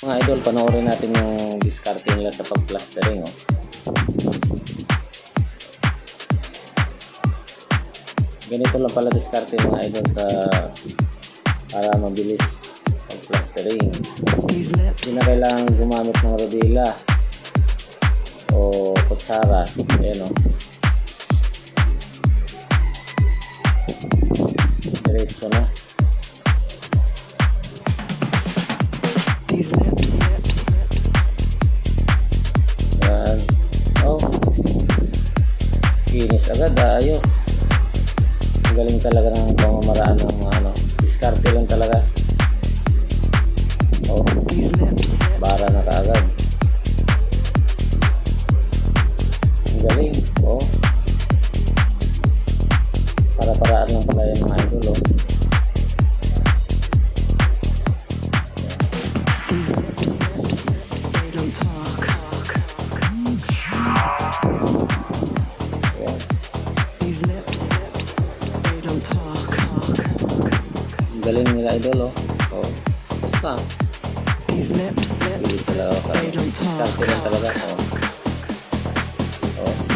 Mga idol, panoorin natin yung discarte nila sa pag-plastering. Oh. Ganito lang pala discarte mga idol sa para mabilis pag-plastering. Hindi na kailangan gumamit ng rodila o kutsara. Ayan o. Diretso na. Kinis agad. Ayos. Galing talaga ng pamamaraan ng ano. Diskarte lang talaga. Oh. Bara na kaagad. Galing. Oh. Para-paraan lang pala yung mga idol. Oh. Ang galing nila idol. Oh. Oh. Basta. Pili talaga lang talaga. Oh. Oh.